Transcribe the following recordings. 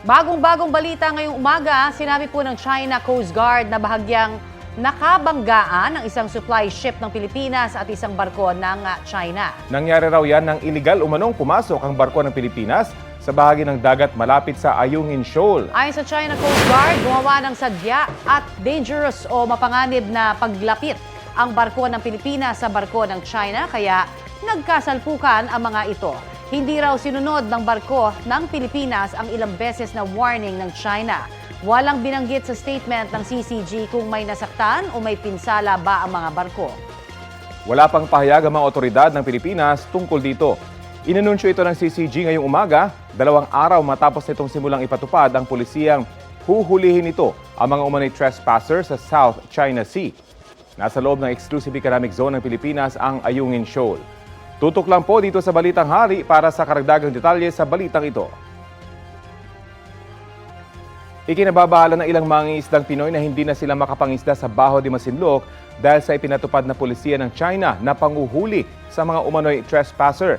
Bagong-bagong balita ngayong umaga, sinabi po ng China Coast Guard na bahagyang nakabanggaan ng isang supply ship ng Pilipinas at isang barko ng ah, China. Nangyari raw yan nang iligal umanong pumasok ang barko ng Pilipinas sa bahagi ng dagat malapit sa Ayungin Shoal. Ayon sa China Coast Guard, gumawa ng sadya at dangerous o mapanganib na paglapit ang barko ng Pilipinas sa barko ng China kaya nagkasalpukan ang mga ito. Hindi raw sinunod ng barko ng Pilipinas ang ilang beses na warning ng China. Walang binanggit sa statement ng CCG kung may nasaktan o may pinsala ba ang mga barko. Wala pang pahayag ang mga otoridad ng Pilipinas tungkol dito. Inanunsyo ito ng CCG ngayong umaga, dalawang araw matapos nitong simulang ipatupad ang pulisiyang huhulihin ito ang mga umano'y trespasser sa South China Sea. Nasa loob ng Exclusive Economic Zone ng Pilipinas ang Ayungin Shoal. Tutok lang po dito sa Balitang Hari para sa karagdagang detalye sa balitang ito. Ikinababahala ng ilang mangingisdang Pinoy na hindi na sila makapangisda sa Baho de Masinloc dahil sa ipinatupad na polisiya ng China na panguhuli sa mga umano'y trespasser.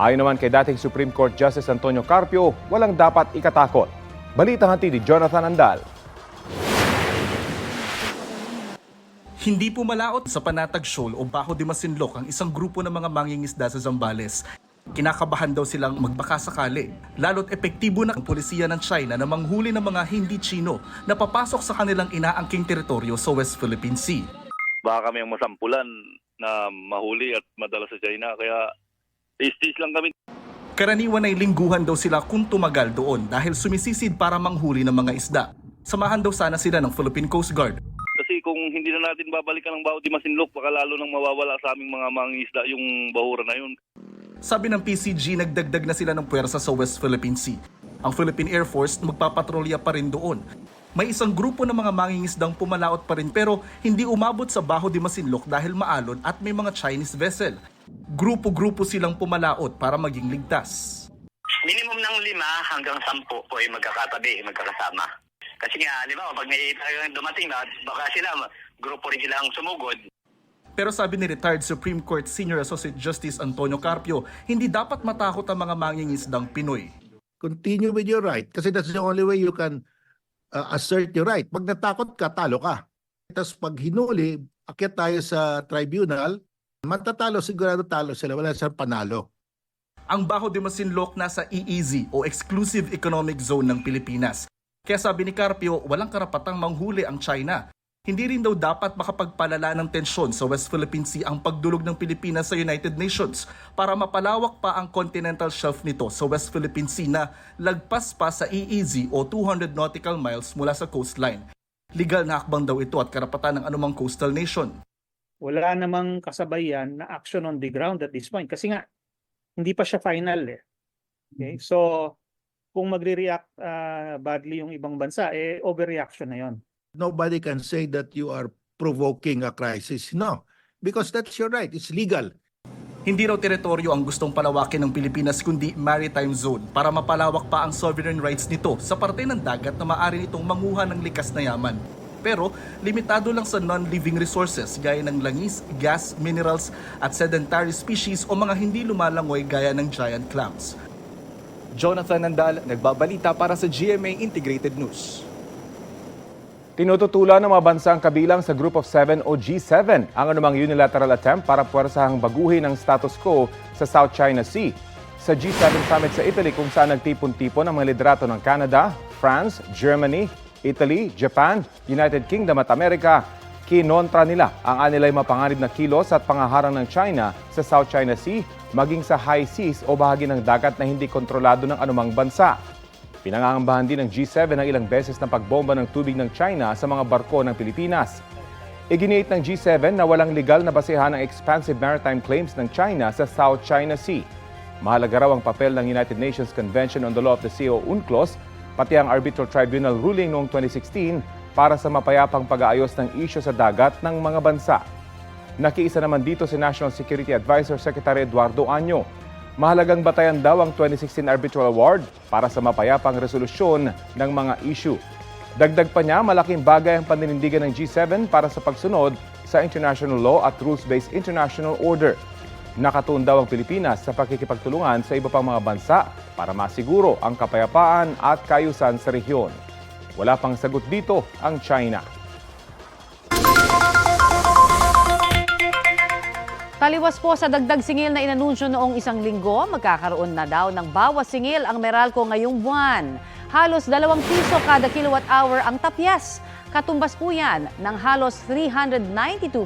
Ayon naman kay dating Supreme Court Justice Antonio Carpio, walang dapat ikatakot. Balitang hatid ni Jonathan Andal. Hindi pumalaot sa Panatag Shoal o Baho de Masinloc ang isang grupo ng mga mangingisda sa Zambales. Kinakabahan daw silang magbakasakali. Lalo't epektibo na ang polisiya ng China na manghuli ng mga hindi Chino na papasok sa kanilang inaangking teritoryo sa West Philippine Sea. baka kami ang masampulan na mahuli at madala sa China. Kaya tis lang kami. Karaniwan ay lingguhan daw sila kung tumagal doon dahil sumisisid para manghuli ng mga isda. Samahan daw sana sila ng Philippine Coast Guard. Kung hindi na natin babalikan ng Bao di Masinloc, baka lalo nang mawawala sa aming mga mangingisda yung bahura na yun. Sabi ng PCG, nagdagdag na sila ng puwersa sa West Philippine Sea. Ang Philippine Air Force magpapatrolya pa rin doon. May isang grupo ng mga mangingisdang pumalaot pa rin pero hindi umabot sa Baho de Masinloc dahil maalon at may mga Chinese vessel. Grupo-grupo silang pumalaot para maging ligtas. minimum ng lima hanggang sampu po ay magkakatabi, magkakasama. Kasi nga, di ba, pag may dumating na, baka sila, grupo rin silang sumugod. Pero sabi ni retired Supreme Court Senior Associate Justice Antonio Carpio, hindi dapat matakot ang mga mangingisdang Pinoy. continue with your right kasi that's the only way you can uh, assert your right. Pag natakot ka, talo ka. Tapos pag hinuli, akyat tayo sa tribunal, matatalo, sigurado talo sila. Wala silang panalo. Ang Baho de Masinloc nasa EEZ o Exclusive Economic Zone ng Pilipinas. Kaya sabi ni Carpio, walang karapatang manghuli ang China. Hindi rin daw dapat makapagpalala ng tensyon sa West Philippine Sea ang pagdulog ng Pilipinas sa United Nations para mapalawak pa ang continental shelf nito sa West Philippine Sea na lagpas pa sa EEZ o 200 nautical miles mula sa coastline. Legal na hakbang daw ito at karapatan ng anumang coastal nation. wala namang kasabayan na action on the ground at this point. Kasi nga, hindi pa siya final eh. Okay? So, kung magre-react ah, badly yung ibang bansa, eh, overreaction na yon. Nobody can say that you are provoking a crisis. No. Because that's your right. It's legal. Hindi raw teritoryo ang gustong palawakin ng Pilipinas kundi maritime zone para mapalawak pa ang sovereign rights nito sa parte ng dagat na maaari nitong manguha ng likas na yaman. Pero limitado lang sa non-living resources gaya ng langis, gas, minerals at sedentary species o mga hindi lumalangoy gaya ng giant clams. Jonathan Nandal, nagbabalita para sa GMA Integrated News. Tinututulan ng mga bansang kabilang sa Group of Seven o G7 ang anumang unilateral attempt para puwersahang baguhin ang status quo sa South China Sea. Sa G7 Summit sa Italy kung saan nagtipon-tipon ang mga liderato ng Canada, France, Germany, Italy, Japan, United Kingdom at Amerika, kinontra nila ang anilay mapanganib na kilos at pangaharang ng China sa South China Sea maging sa high seas o bahagi ng dagat na hindi kontrolado ng anumang bansa. Pinangangambahan din ng G7 ang ilang beses na pagbomba ng tubig ng China sa mga barko ng Pilipinas. Iginiit ng G7 na walang legal na basehan ang expansive maritime claims ng China sa South China Sea. Mahalaga raw ang papel ng United Nations Convention on the Law of the Sea o UNCLOS, pati ang Arbitral Tribunal ruling noong 2016 para sa mapayapang pag-aayos ng isyo sa dagat ng mga bansa. Nakiisa naman dito si National Security Advisor Secretary Eduardo Anyo. Mahalagang batayan daw ang 2016 Arbitral Award para sa mapayapang resolusyon ng mga issue. Dagdag pa niya, malaking bagay ang paninindigan ng G7 para sa pagsunod sa international law at rules-based international order. Nakatuon daw ang Pilipinas sa pakikipagtulungan sa iba pang mga bansa para masiguro ang kapayapaan at kayusan sa rehiyon. Wala pang sagot dito ang China. Taliwas po sa dagdag singil na inanunsyo noong isang linggo, magkakaroon na daw ng bawas singil ang Meralco ngayong buwan. Halos dalawang piso kada kilowatt hour ang tapyas. Katumbas po yan ng halos 392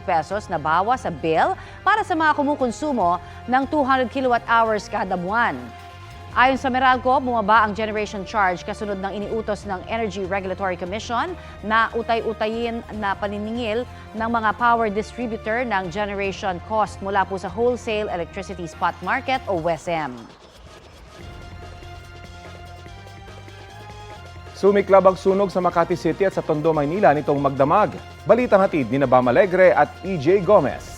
pesos na bawas sa bill para sa mga kumukonsumo ng 200 kilowatt hours kada buwan. Ayon sa Meralco, bumaba ang generation charge kasunod ng iniutos ng Energy Regulatory Commission na utay-utayin na paniningil ng mga power distributor ng generation cost mula po sa Wholesale Electricity Spot Market o WESM. Sumiklab ang sunog sa Makati City at sa Tondo, Maynila nitong magdamag. Balitang hatid ni Nabam Alegre at EJ Gomez.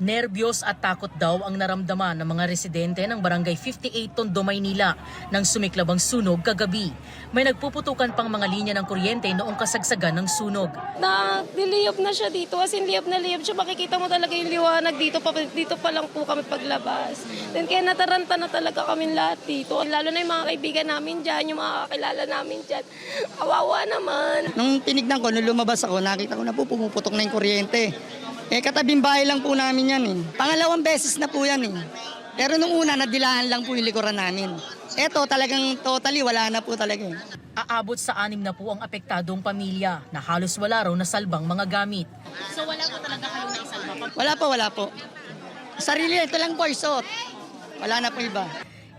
Nerbyos at takot daw ang naramdaman ng mga residente ng Barangay 58 Tondo, Maynila nang sumiklab ang sunog kagabi. May nagpuputukan pang mga linya ng kuryente noong kasagsagan ng sunog. na niliyab na siya dito. As in, liyab na liyab siya. Makikita mo talaga yung liwanag dito. Pa, dito pa lang po kami paglabas. Then kaya nataranta na talaga kami lahat dito. Lalo na yung mga kaibigan namin dyan, yung mga kakilala namin dyan. Kawawa naman. Nung tinignan ko, nung lumabas ako, nakita ko na po pumuputok na yung kuryente. Eh, katabing bahay lang po namin yan eh. Pangalawang beses na po yan eh. Pero nung una, nadilaan lang po yung likuran namin. Eto, talagang totally, wala na po talaga eh. Aabot sa anim na po ang apektadong pamilya na halos wala raw nasalbang mga gamit. Wala po, wala po. Sarili, ito lang po, isot. Wala na po iba.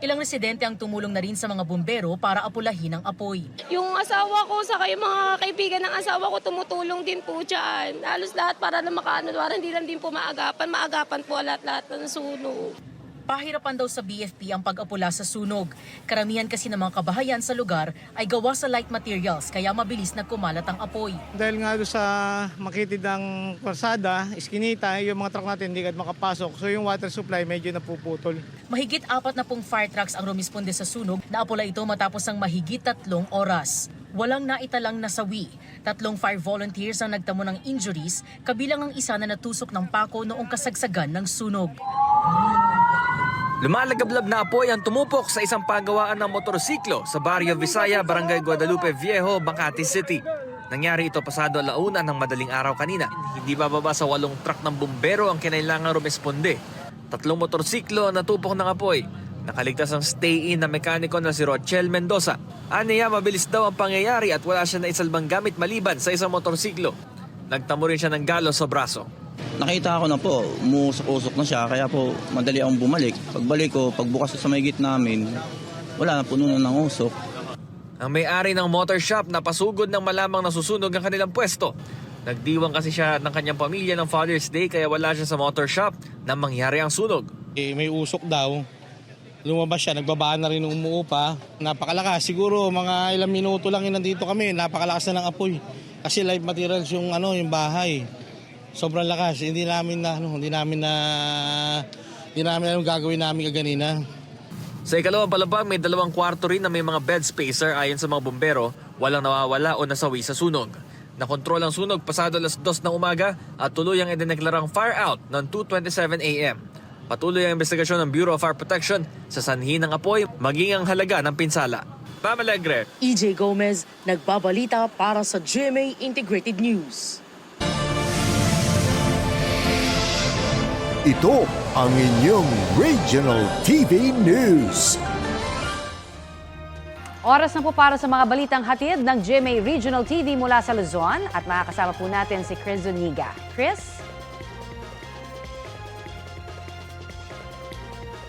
Ilang residente ang tumulong na rin sa mga bumbero para apulahin ang apoy. Yung asawa ko, sa yung mga kaibigan ng asawa ko, tumutulong din po dyan. Halos lahat para na makaano, para hindi lang din po maagapan. Maagapan po lahat-lahat ng sunog. Pahirapan daw sa BFP ang pag-apula sa sunog. Karamihan kasi ng mga kabahayan sa lugar ay gawa sa light materials kaya mabilis na kumalat ang apoy. Dahil nga doon sa makitid ng kalsada, iskinita, yung mga truck natin hindi agad makapasok. So yung water supply medyo napuputol. Mahigit apat na pong fire trucks ang rumisponde sa sunog. Naapula ito matapos ang mahigit tatlong oras. Walang naitalang nasawi. Tatlong fire volunteers ang nagtamo ng injuries, kabilang ang isa na natusok ng pako noong kasagsagan ng sunog. Lumalagablab na apoy ang tumupok sa isang pagawaan ng motorsiklo sa Barrio Visaya, Barangay Guadalupe Viejo, Makati City. Nangyari ito pasado alauna ng madaling araw kanina. Hindi bababa sa walong truck ng bumbero ang kinailangan rumesponde. Tatlong motorsiklo ang natupok ng apoy. Nakaligtas ang stay-in na mekaniko na si Rochelle Mendoza. Aniya, mabilis daw ang pangyayari at wala siya na isalbang gamit maliban sa isang motorsiklo. Nagtamo rin siya ng galos sa braso. Nakita ko na po, umusok-usok na siya, kaya po madali akong bumalik. Pagbalik ko, pagbukas ko sa may namin, wala na puno na ng usok. Ang may-ari ng motor shop na pasugod ng malamang nasusunog ang kanilang pwesto. Nagdiwang kasi siya ng kanyang pamilya ng Father's Day kaya wala siya sa motor shop nang mangyari ang sunog. Eh, may usok daw. Lumabas siya, nagbabaan na rin ng umuupa. Napakalakas. Siguro mga ilang minuto lang yun nandito kami. Napakalakas na ng apoy. Kasi live materials yung ano, yung bahay. Sobrang lakas. Hindi namin na ano, hindi namin na hindi namin alam gagawin namin kaganina. Sa ikalawang palapag, may dalawang kwarto rin na may mga bed spacer ayon sa mga bumbero. Walang nawawala o nasawi sa sunog. Nakontrol ang sunog pasado alas 2 ng umaga at tuluyang idineklarang fire out ng 2.27 a.m. Patuloy ang investigasyon ng Bureau of Fire Protection sa sanhi ng apoy maging ang halaga ng pinsala. Pam Alegre, EJ Gomez, nagbabalita para sa GMA Integrated News. Ito ang inyong Regional TV News. Oras na po para sa mga balitang hatid ng GMA Regional TV mula sa Luzon at makakasama po natin si Chris Zuniga. Chris?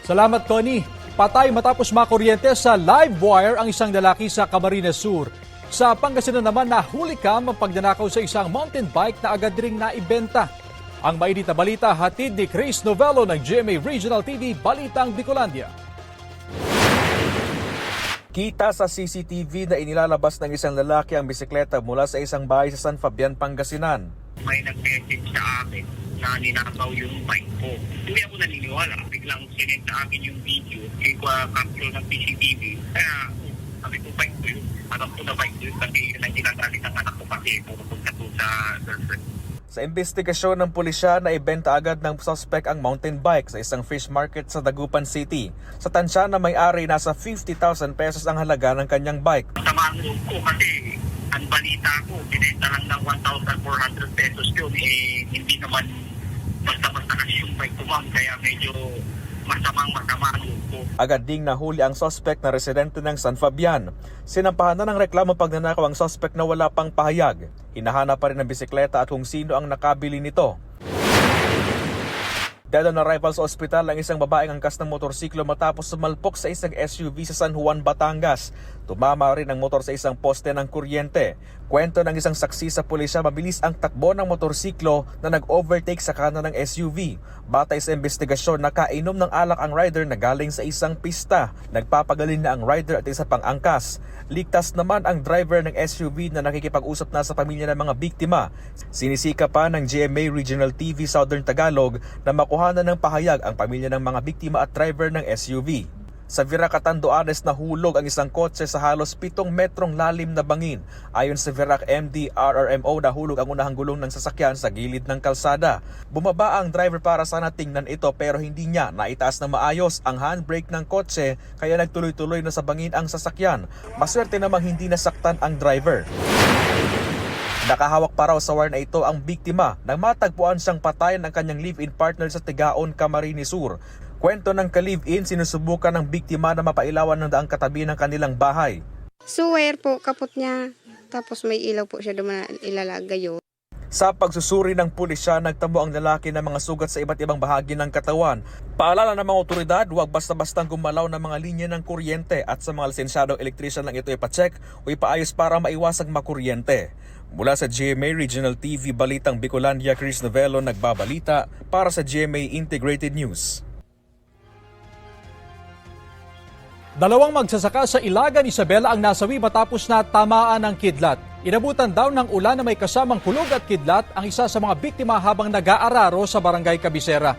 Salamat, Connie. Patay matapos makuryente sa live wire ang isang lalaki sa Camarines Sur. Sa Pangasinan naman, nahuli kam ang pagdanakaw sa isang mountain bike na agad ring naibenta. Ang mainit na balita hatid ni Chris Novello ng GMA Regional TV Balitang Bicolandia. Kita sa CCTV na inilalabas ng isang lalaki ang bisikleta mula sa isang bahay sa San Fabian, Pangasinan. May nag-message sa akin na ninakaw yung bike ko. Hindi ako naniniwala. Biglang sinend sa akin yung video. Kaya ko capture ng CCTV. Kaya sabi ko bike ko yun. Alam ko na bike ko yun kasi yun ang ginagamit ng anak ko kasi pupunta po sa girlfriend. Sa investigasyon ng pulisya na ibenta agad ng suspect ang mountain bike sa isang fish market sa Dagupan City. Sa tansya na may-ari nasa 50,000 pesos ang halaga ng kanyang bike. Loob ko kasi ang balita ko, binenta lang ng 1,400 pesos yun. Eh, hindi naman basta-basta kasi yung bike ko ma'am. Kaya medyo masamang masama ko. Agad ding nahuli ang suspect na residente ng San Fabian. Sinampahan na ng reklamo pagnanakaw ang suspect na wala pang pahayag. Hinahanap pa rin ang bisikleta at kung sino ang nakabili nito. Dead on arrival sa ospital ang isang babaeng angkas ng motorsiklo matapos sumalpok sa isang SUV sa San Juan, Batangas. Tumama rin ang motor sa isang poste ng kuryente. Kwento ng isang saksi sa pulisya, mabilis ang takbo ng motorsiklo na nag-overtake sa kanan ng SUV. Batay sa investigasyon, nakainom ng alak ang rider na galing sa isang pista. Nagpapagalin na ang rider at isa pang angkas. Ligtas naman ang driver ng SUV na nakikipag-usap na sa pamilya ng mga biktima. Sinisika pa ng GMA Regional TV Southern Tagalog na makuhanan ng pahayag ang pamilya ng mga biktima at driver ng SUV. Sa Virac Catanduanes nahulog ang isang kotse sa halos 7 metrong lalim na bangin. Ayon sa Virac MD RRMO nahulog ang unahang gulong ng sasakyan sa gilid ng kalsada. Bumaba ang driver para sana tingnan ito pero hindi niya naitaas na maayos ang handbrake ng kotse kaya nagtuloy-tuloy na sa bangin ang sasakyan. Maswerte namang hindi nasaktan ang driver. Nakahawak pa raw sa wire na ito ang biktima nang matagpuan siyang patayan ang kanyang live-in partner sa Tigaon, Camarines Sur. Kwento ng ka-live-in, sinusubukan ng biktima na mapailawan ng daang katabi ng kanilang bahay. Suwer po, kapot niya. Tapos may ilaw po siya na ilalagay yun. Sa pagsusuri ng pulisya, nagtamo ang lalaki ng mga sugat sa iba't ibang bahagi ng katawan. Paalala ng mga otoridad, huwag basta-bastang gumalaw ng mga linya ng kuryente at sa mga lisensyadong elektrisyan lang ito ipacheck o ipaayos para maiwasang makuryente. Mula sa GMA Regional TV Balitang Bicolandia, Chris Novello nagbabalita para sa GMA Integrated News. Dalawang magsasaka sa Ilagan, Isabela ang nasawi matapos na tamaan ng kidlat. Inabutan daw ng ulan na may kasamang kulog at kidlat ang isa sa mga biktima habang nag-aararo sa barangay Kabisera.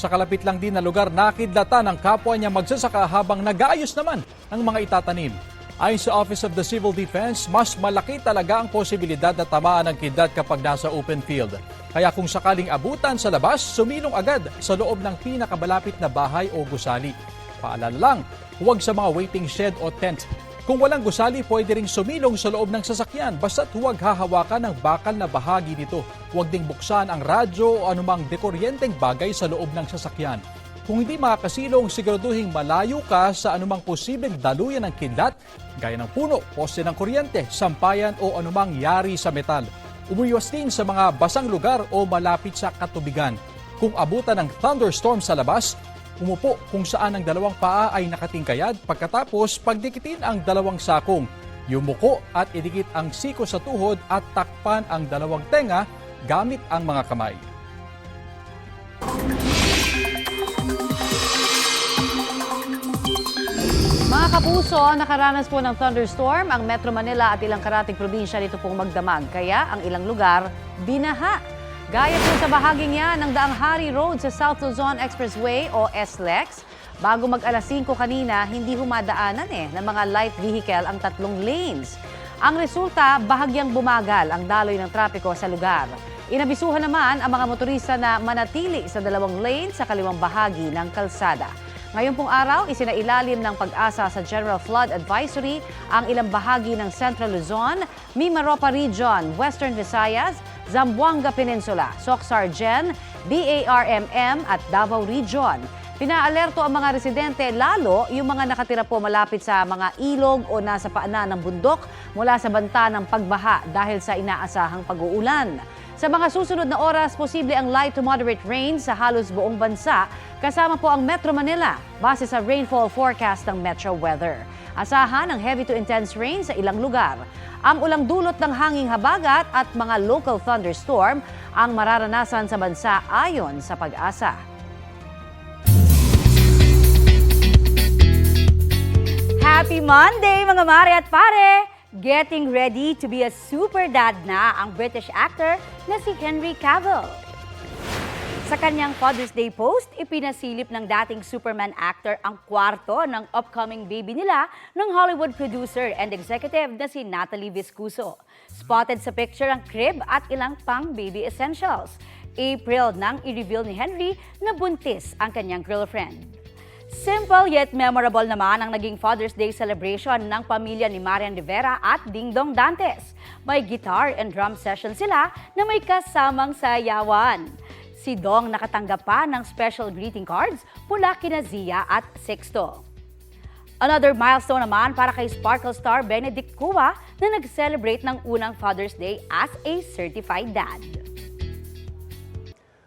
Sa kalapit lang din na lugar, nakidlatan ng kapwa niya magsasaka habang nag-aayos naman ng mga itatanim. Ayon sa Office of the Civil Defense, mas malaki talaga ang posibilidad na tamaan ng kidlat kapag nasa open field. Kaya kung sakaling abutan sa labas, sumilong agad sa loob ng pinakamalapit na bahay o gusali. Paalala lang, huwag sa mga waiting shed o tent. Kung walang gusali, pwede ring sumilong sa loob ng sasakyan basta't huwag hahawakan ng bakal na bahagi nito. Huwag ding buksan ang radyo o anumang dekoryenteng bagay sa loob ng sasakyan. Kung hindi makakasilong, siguraduhin malayo ka sa anumang posibleng daluyan ng kidlat, gaya ng puno, poste ng kuryente, sampayan o anumang yari sa metal. Umuiwas din sa mga basang lugar o malapit sa katubigan. Kung abutan ng thunderstorm sa labas, umupo kung saan ang dalawang paa ay nakatingkayad pagkatapos pagdikitin ang dalawang sakong. Yumuko at idikit ang siko sa tuhod at takpan ang dalawang tenga gamit ang mga kamay. Kapuso, nakaranas po ng thunderstorm ang Metro Manila at ilang karating probinsya nito pong magdamag. Kaya ang ilang lugar, binaha. Gaya po sa bahaging yan ng Daang Hari Road sa South Luzon Expressway o SLEX. Bago mag alas 5 kanina, hindi humadaanan eh ng mga light vehicle ang tatlong lanes. Ang resulta, bahagyang bumagal ang daloy ng trapiko sa lugar. Inabisuhan naman ang mga motorista na manatili sa dalawang lane sa kaliwang bahagi ng kalsada. Ngayon pong araw, isinailalim ng pag-asa sa General Flood Advisory ang ilang bahagi ng Central Luzon, Mimaropa Region, Western Visayas, Zamboanga Peninsula, Soxargen, BARMM at Davao Region. Pinaalerto ang mga residente lalo yung mga nakatira po malapit sa mga ilog o nasa paanan ng bundok mula sa banta ng pagbaha dahil sa inaasahang pag-uulan. Sa mga susunod na oras, posible ang light to moderate rain sa halos buong bansa kasama po ang Metro Manila base sa rainfall forecast ng Metro Weather. Asahan ang heavy to intense rain sa ilang lugar. Ang ulang dulot ng hanging habagat at mga local thunderstorm ang mararanasan sa bansa ayon sa pag-asa. Happy Monday mga mare at pare! Getting ready to be a super dad na ang British actor na si Henry Cavill. Sa kanyang Father's Day post, ipinasilip ng dating Superman actor ang kwarto ng upcoming baby nila ng Hollywood producer and executive na si Natalie Viscuso. Spotted sa picture ang crib at ilang pang baby essentials. April nang i-reveal ni Henry na buntis ang kanyang girlfriend. Simple yet memorable naman ang naging Father's Day celebration ng pamilya ni Marian Rivera at Ding Dong Dantes. May guitar and drum session sila na may kasamang sayawan. Si Dong nakatanggap pa ng special greeting cards mula kina Zia at Sixto. Another milestone naman para kay Sparkle star Benedict Cua na nag-celebrate ng unang Father's Day as a certified dad.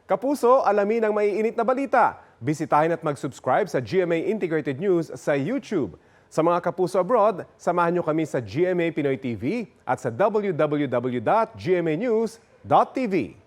Kapuso, alamin ang maiinit na balita. Bisitahin at mag-subscribe sa GMA Integrated News sa YouTube. Sa mga kapuso abroad, samahan nyo kami sa GMA Pinoy TV at sa www.gmanews.tv.